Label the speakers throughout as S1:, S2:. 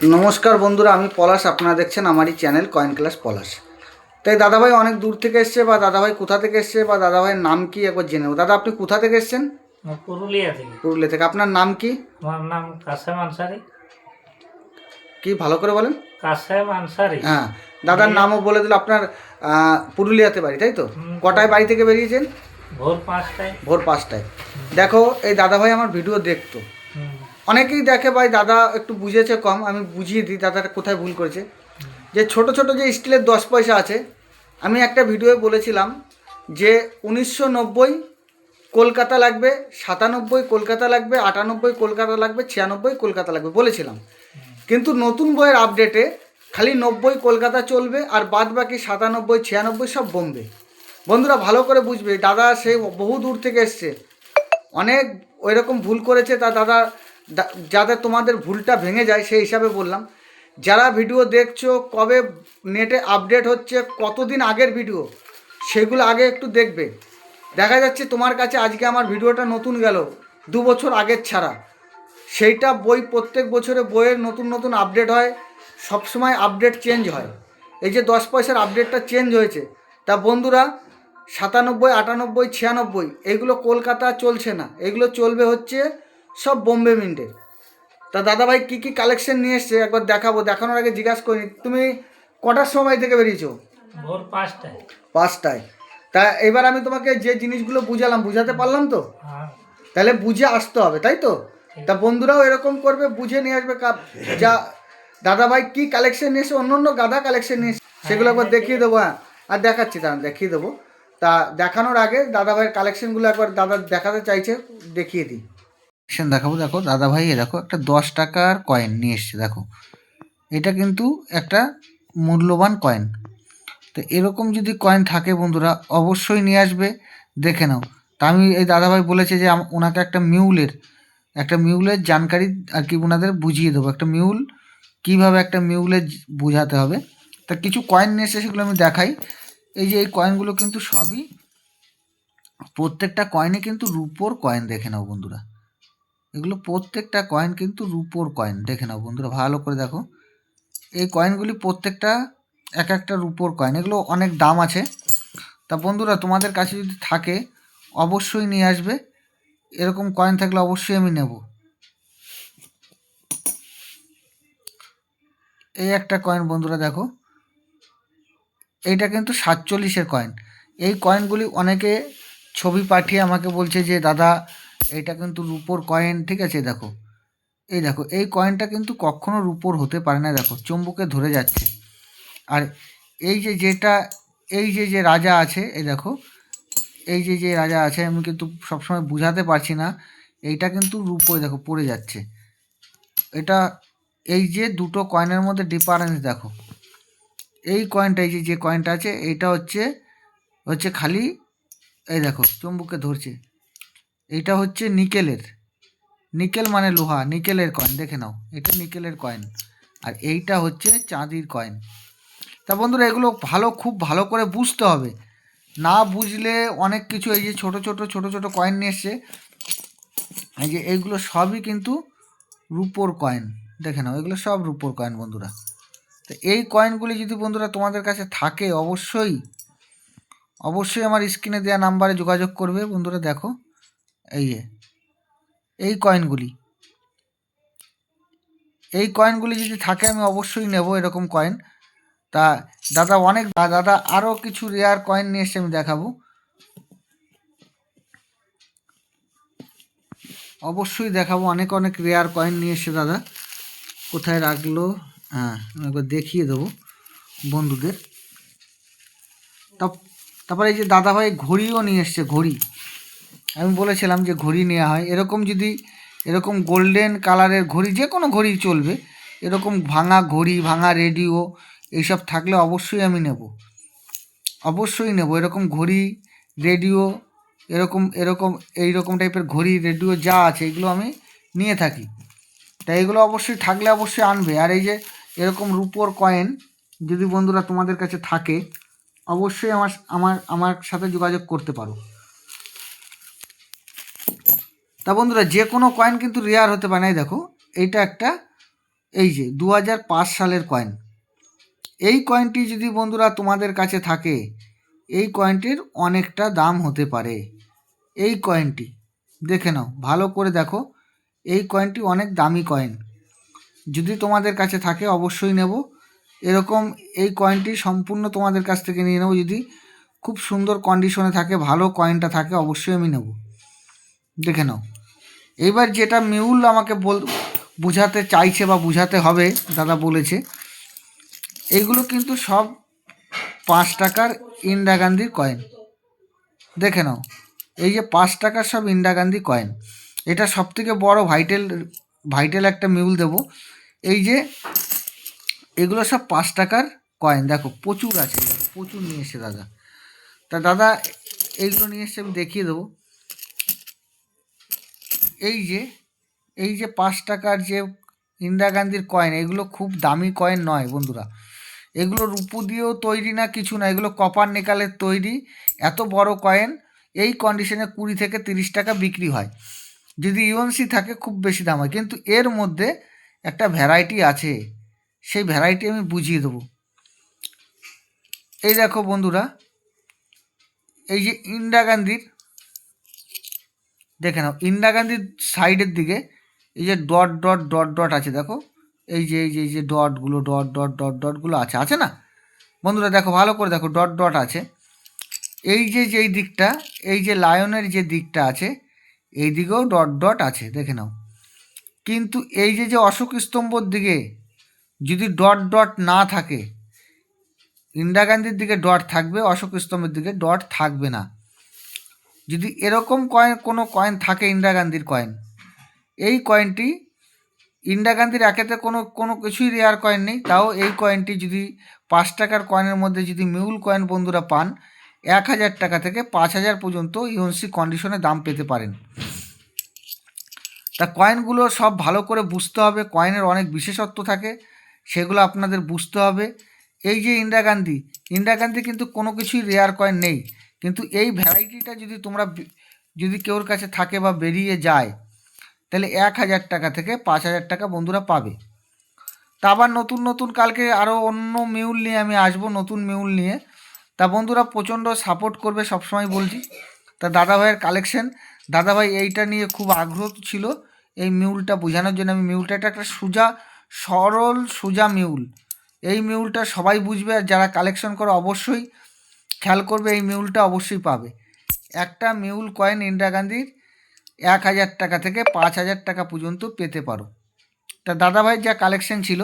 S1: নমস্কার বন্ধুরা আমি পলাশ। আপনারা দেখছেন আমারই চ্যানেল কয়েন ক্লাস পলাশ। তাই দাদাভাই অনেক দূর থেকে এসছে বা দাদাভাই কোথা থেকে এসছে বা দাদাভাইয়ের নাম কি একবার জেনে নেব। দাদা আপনি কোথা থেকে এসছেন?
S2: পুরুলিয়া থেকে।
S1: পুরুলিয়া থেকে। আপনার নাম কি?
S2: আমার নাম কাসেম আনসারি।
S1: কি ভালো করে বলেন।
S2: কাসেম আনসারি।
S1: হ্যাঁ দাদার নামও বলে দিল আপনার পুরুলিয়াতে বাড়ি তাই তো? কটায় বাড়ি থেকে বেরিয়েছেন?
S2: ভোর পাঁচটায়।
S1: ভোর পাঁচটায়। দেখো এই দাদাভাই আমার ভিডিও দেখতো। অনেকেই দেখে ভাই, দাদা, একটু বুঝেছে কম, আমি বুঝিয়ে দিই দাদাটা কোথায় ভুল করেছে? যে ছোট ছোট যে স্টিলের দশ পয়সা আছে, আমি একটা ভিডিওয়ে বলেছিলাম যে উনিশশো নব্বই কলকাতা লাগবে, সাতানব্বই কলকাতা লাগবে, আটানব্বই কলকাতা লাগবে, ছিয়ানব্বই কলকাতা লাগবে বলেছিলাম। কিন্তু নতুন বইয়ের আপডেটে খালি নব্বই কলকাতা চলবে আর বাদ বাকি সাতানব্বই, ছিয়ানব্বই সব বোম্বে। বন্ধুরা, ভালো করে বুঝবে, দাদা সে বহু দূর থেকে এসছে। অনেক ওই রকম ভুল করেছে তা দাদা যাতে তোমাদের ভুলটা ভেঙে যায় সেই হিসাবে বললাম। যারা ভিডিও দেখছ, কবে নেটে আপডেট হচ্ছে, কতদিন আগের ভিডিও, সেগুলো আগে একটু দেখবে। দেখা যাচ্ছে তোমার কাছে আজকে আমার ভিডিওটা নতুন গেল, দু বছর আগের ছাড়া। সেইটা বই প্রত্যেক বছরে বইয়ের নতুন নতুন আপডেট হয়, সবসময় আপডেট চেঞ্জ হয়। এই যে দশ পয়সার আপডেটটা চেঞ্জ হয়েছে, তা বন্ধুরা, সাতানব্বই, আটানব্বই, ছিয়ানব্বই, এগুলো কলকাতা চলছে না। এগুলো চলবে হচ্ছে সব বোম্বে মিন্টের। তা দাদাভাই কী কী কালেকশন নিয়ে এসছে? একবার দেখাবো। দেখানোর আগে জিজ্ঞাসা করিনি তুমি কটার সময় থেকে বেরিয়েছো?
S2: ভোর পাঁচটায়।
S1: পাঁচটায়। তা এবার আমি তোমাকে যে জিনিসগুলো বুঝালাম বুঝাতে পারলাম তো?
S2: হ্যাঁ।
S1: তাহলে বুঝে আসতে হবে তাই তো? তা বন্ধুরাও এরকম করবে বুঝে নিয়ে আসবে কাপ। যা দাদাভাই কি কালেকশন নিয়ে এসে অন্য অন্য গাদা কালেকশন নিয়ে এসে সেগুলো একবার দেখিয়ে দেবো হ্যাঁ। আর দেখাচ্ছি তা দেখিয়ে দেবো। তা দেখানোর আগে দাদাভাইয়ের কালেকশনগুলো একবার দাদা দেখাতে চাইছে দেখিয়ে দিই। কালেকশন দেখাবো, দেখো, দাদাভাই, এ দেখো, একটা দশ টাকার কয়েন নিয়ে এসছে, দেখো। এটা কিন্তু একটা মূল্যবান কয়েন তো এরকম যদি কয়েন থাকে বন্ধুরা, অবশ্যই নিয়ে আসবে, দেখে নাও। তা আমি এই দাদাভাই বলেছে যে ওনাকে একটা মিউলের একটা মিউলের জানকারি আর কি ওনাদের বুঝিয়ে দেবো। একটা মিউল কীভাবে একটা মিউলের জ- বোঝাতে হবে। তা কিছু কয়েন নিয়ে এসে সেগুলো আমি দেখাই। এই যে, এই কয়েনগুলো কিন্তু সবই প্রত্যেকটা কয়েনে কিন্তু রুপোর কয়েন দেখে নাও বন্ধুরা। এগুলো প্রত্যেকটা কয়েন কিন্তু রুপোর কয়েন দেখে নাও বন্ধুরা, ভালো করে দেখো। এই কয়েনগুলি প্রত্যেকটা এক একটা রুপোর কয়েন এগুলো অনেক দাম আছে। তা বন্ধুরা, তোমাদের কাছে যদি থাকে, অবশ্যই নিয়ে আসবে। এরকম কয়েন থাকলে অবশ্যই আমি নেব। এই একটা কয়েন বন্ধুরা দেখো। এইটা কিন্তু সাতচল্লিশের কয়েন এই কয়েনগুলি অনেকে ছবি পাঠিয়ে আমাকে বলছে যে, দাদা এটা কিন্তু রুপোর কয়েন ঠিক আছে? দেখো। এই দেখো, এই কয়েনটা কিন্তু কখনো রুপোর হতে পারে না, দেখো, চুম্বকে ধরে যাচ্ছে। আর এই যে যেটা, এই যে যে রাজা আছে, এই দেখো, এই যে যে রাজা আছে, আমি কিন্তু সবসময় বুঝাতে পারছি না, এইটা কিন্তু রূপোয় দেখো, পড়ে যাচ্ছে। এটা, এই যে দুটো কয়েনের মধ্যে ডিফারেন্স দেখো। এই কয়েনটা এই যে যে কয়েনটা আছে, এইটা হচ্ছে হচ্ছে খালি, এই দেখো, চুম্বুকে ধরছে। এইটা হচ্ছে নিকেলের। নিকেল মানে লোহা, নিকেলের কয়েন দেখে নাও, এটা নিকেলের কয়েন আর এইটা হচ্ছে চাঁদির কয়েন তা বন্ধুরা, এগুলো ভালো, খুব ভালো করে বুঝতে হবে। না বুঝলে অনেক কিছু, এই যে ছোট ছোট ছোট ছোট কয়েন নিয়ে এসছে, এই যে এইগুলো সবই কিন্তু রুপোর কয়েন দেখে নাও, এগুলো সব রুপোর কয়েন বন্ধুরা। তো এই কয়েনগুলি যদি বন্ধুরা তোমাদের কাছে থাকে, অবশ্যই অবশ্যই আমার স্ক্রিনে দেওয়া নাম্বারে যোগাযোগ করবে, বন্ধুরা দেখো। এই যে, এই কয়েনগুলি এই কয়েনগুলি যদি থাকে, আমি অবশ্যই নেব এরকম কয়েন তা দাদা অনেক, দাদা আরও কিছু রেয়ার কয়েন নিয়ে এসে আমি দেখাবো। অবশ্যই দেখাবো, অনেক অনেক রেয়ার কয়েন নিয়ে এসে দাদা। কোথায় রাখল? হ্যাঁ একবার দেখিয়ে দেবো বন্ধুদের। তারপরে এই যে দাদাভাই ঘড়িও নিয়ে এসছে, ঘড়ি। আমি বলেছিলাম যে ঘড়ি নেওয়া হয়। এরকম যদি, এরকম গোল্ডেন কালারের ঘড়ি, যে কোনো ঘড়ি চলবে, এরকম ভাঙা ঘড়ি, ভাঙা রেডিও এইসব থাকলে অবশ্যই আমি নেব। অবশ্যই নেব। এরকম ঘড়ি রেডিও এরকম এরকম এই রকম টাইপের ঘড়ি রেডিও যা আছে, এগুলো আমি নিয়ে থাকি। তাই এগুলো অবশ্যই থাকলে অবশ্যই আনবে। আর এই যে এরকম রুপোর কয়েন যদি বন্ধুরা তোমাদের কাছে থাকে, অবশ্যই আমার আমার আমার সাথে যোগাযোগ করতে পারো। তা বন্ধুরা, যে কোনো কয়েন কিন্তু রেয়ার হতে পারে না। দেখো, এইটা একটা, এই যে দু হাজার পাঁচ সালের কয়েন এই কয়েনটি যদি বন্ধুরা তোমাদের কাছে থাকে, এই কয়েনটির অনেকটা দাম হতে পারে। এই কয়েনটি দেখে নাও, ভালো করে দেখো, এই কয়েনটি অনেক দামি কয়েন যদি তোমাদের কাছে থাকে, অবশ্যই নেব। এরকম এই কয়েনটি সম্পূর্ণ তোমাদের কাছ থেকে নিয়ে নেব। যদি খুব সুন্দর কন্ডিশনে থাকে, ভালো কয়েনটা থাকে, অবশ্যই আমি নেব। দেখে নাও। এইবার যেটা মিউল আমাকে বল, বোঝাতে চাইছে বা বোঝাতে হবে, দাদা বলেছে এইগুলো কিন্তু সব পাঁচ টাকার ইন্দিরা গান্ধীর কয়েন দেখে নাও, এই যে পাঁচ টাকার সব ইন্দিরা গান্ধী কয়েন এটা সব থেকে বড় ভাইটেল ভাইটেল একটা মিউল দেব। এই যে, এগুলো সব পাঁচ টাকার কয়েন দেখো প্রচুর আছে, প্রচুর নিয়ে এসে দাদা। তা দাদা এইগুলো নিয়ে এসে আমি দেখিয়ে দেবো। এই যে এই যে পাঁচ টাকার যে ইন্দিরা গান্ধীর কয়েন এগুলো খুব দামি কয়েন নয় বন্ধুরা। এগুলো রূপো দিয়েও তৈরি না, কিছু না, এগুলো কপার নিকালের তৈরি। এত বড় কয়েন এই কন্ডিশনে কুড়ি থেকে তিরিশ টাকা বিক্রি হয়। যদি ইউএনসি থাকে, খুব বেশি দাম হয়। কিন্তু এর মধ্যে একটা ভ্যারাইটি আছে। সেই ভ্যারাইটি আমি বুঝিয়ে দেবো। এই দেখো বন্ধুরা, এই যে ইন্দিরা গান্ধীর দেখে নাও, ইন্দিরা গান্ধীর সাইডের দিকে এই যে ডট ডট ডট ডট আছে, দেখো। এই যে এই যে এই যে ডটগুলো ডট ডট ডট ডটগুলো আছে আছে না? বন্ধুরা, দেখো, ভালো করে দেখো ডট ডট আছে। এই যে যেই দিকটা, এই যে লায়নের যে দিকটা আছে, এই দিকেও ডট ডট আছে, দেখে নাও। কিন্তু এই যে যে অশোক স্তম্ভর দিকে যদি ডট ডট না থাকে, ইন্দিরা গান্ধীর দিকে ডট থাকবে, অশোক স্তম্ভের দিকে ডট থাকবে না। যদি এরকম কয়েন কোনো কয়েন থাকে ইন্দিরা গান্ধীর কয়েন এই কয়েনটি ইন্দিরা গান্ধীর একেতে কোনো কোনো কিছুই রেয়ার কয়েন নেই, তাও এই কয়েনটি যদি পাঁচ টাকার কয়েনের মধ্যে যদি মিউল কয়েন বন্ধুরা পান, এক হাজার টাকা থেকে পাঁচ হাজার পর্যন্ত ইউএনসি কন্ডিশনে দাম পেতে পারেন। তা কয়েনগুলো সব ভালো করে বুঝতে হবে কয়েনের অনেক বিশেষত্ব থাকে, সেগুলো আপনাদের বুঝতে হবে। এই যে ইন্দিরা গান্ধী ইন্দিরা গান্ধী কিন্তু কোনো কিছুই রেয়ার কয়েন নেই। কিন্তু এই ভ্যারাইটিটা যদি তোমরা যদি কেউর কাছে থাকে বা বেরিয়ে যায়, তাহলে এক হাজার টাকা থেকে পাঁচ হাজার টাকা বন্ধুরা পাবে। তা আবার নতুন নতুন, কালকে আরও অন্য মিউল নিয়ে আমি আসব নতুন মিউল নিয়ে। তা বন্ধুরা প্রচণ্ড সাপোর্ট করবে সবসময় বলছি। তা দাদাভাইয়ের কালেকশন দাদা ভাই এইটা নিয়ে খুব আগ্রহ ছিল এই মিউলটা বোঝানোর জন্য। আমি মিউলটা, এটা একটা সোজা, সরল সোজা মিউল। এই মিউলটা সবাই বুঝবে, আর যারা কালেকশন করে অবশ্যই খেয়াল করবে এই মিউলটা অবশ্যই পাবে। একটা মিউল কয়েন ইন্দিরা গান্ধীর এক হাজার টাকা থেকে পাঁচ হাজার টাকা পর্যন্ত পেতে পারো। তা দাদাভাইয়ের যা কালেকশন ছিল,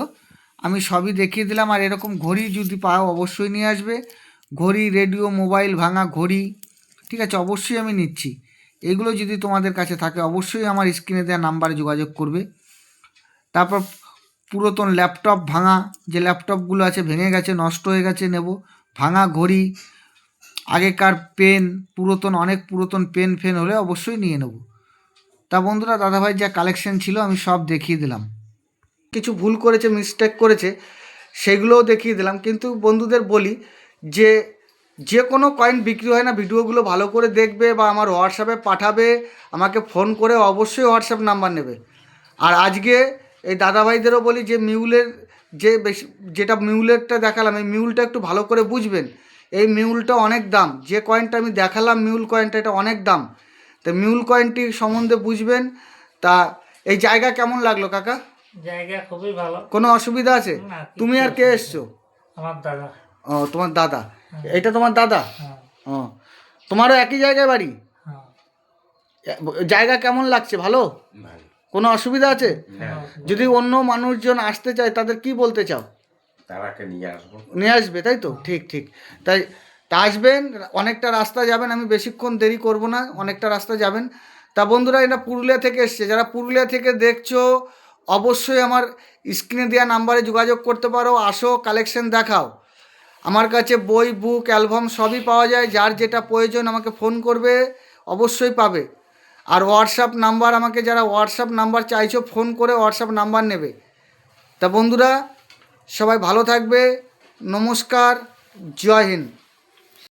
S1: আমি সবই দেখিয়ে দিলাম আর এরকম ঘড়ি যদি পাও অবশ্যই নিয়ে আসবে। ঘড়ি রেডিও মোবাইল ভাঙা ঘড়ি, ঠিক আছে, অবশ্যই আমি নিচ্ছি। এগুলো যদি তোমাদের কাছে থাকে, অবশ্যই আমার স্ক্রিনে দেওয়া নাম্বারে যোগাযোগ করবে। তারপর পুরাতন ল্যাপটপ ভাঙা, যে ল্যাপটপগুলো আছে ভেঙে গেছে, নষ্ট হয়ে গেছে, নেব। ভাঙা ঘড়ি আগেকার পেন, পুরাতন, অনেক পুরাতন পেন, ফেন হলে অবশ্যই নিয়ে নেব। তা বন্ধুরা দাদাভাই যা কালেকশন ছিল আমি সব দেখিয়ে দিলাম। কিছু ভুল করেছে মিস্টেক করেছে, সেগুলোও দেখিয়ে দিলাম। কিন্তু বন্ধুদের বলি যে যে কোনো কয়েন বিক্রি হয় না, ভিডিওগুলো ভালো করে দেখবে বা আমার হোয়াটসঅ্যাপে পাঠাবে, আমাকে ফোন করে অবশ্যই হোয়াটসঅ্যাপ নাম্বার নেবে। আর আজকে এই দাদাভাইদেরও বলি যে মিউলের যে বেশি, যেটা মিউলেরটা দেখালাম, এই মিউলটা একটু ভালো করে বুঝবেন। এই মিউলটা অনেক দাম। যে কয়েনটা আমি দেখালাম মিউল কয়েনটা এটা অনেক দাম। তো মিউল কয়েনটি সম্বন্ধে বুঝবেন। তা এই জায়গা কেমন লাগল কাকা?
S2: জায়গা খুবই ভালো।
S1: কোনো অসুবিধা আছে? তুমি আর কে এসছো?
S2: আমার দাদা।
S1: ও তোমার দাদা। এটা তোমার দাদা?
S2: হ্যাঁ।
S1: ও তোমারও একই জায়গায় বাড়ি?
S2: হ্যাঁ।
S1: জায়গা কেমন লাগছে ভালো? কোনো অসুবিধা আছে? যদি অন্য মানুষজন আসতে চায় তাদের কি বলতে চাও?
S3: তারাকে নিয়ে আসব।
S1: নিয়ে আসবে, তাই তো? ঠিক ঠিক। তাই তা আসবেন, অনেকটা রাস্তা যাবেন, আমি বেশিক্ষণ দেরি করব না, অনেকটা রাস্তা যাবেন। তা বন্ধুরা এটা পুরুলিয়া থেকে এসছে। যারা পুরুলিয়া থেকে দেখছ, অবশ্যই আমার স্ক্রিনে দেওয়া নাম্বারে যোগাযোগ করতে পারো। আসো, কালেকশন দেখাও। আমার কাছে বই, বুক, অ্যালবাম সবই পাওয়া যায়। যার যেটা প্রয়োজন আমাকে ফোন করবে, অবশ্যই পাবে। আর হোয়াটসঅ্যাপ নাম্বার, আমাকে যারা হোয়াটসঅ্যাপ নাম্বার চাইছো, ফোন করে হোয়াটসঅ্যাপ নাম্বার নেবে। তা বন্ধুরা সবাই ভালো থাকবে। নমস্কার জয় হিন্দ।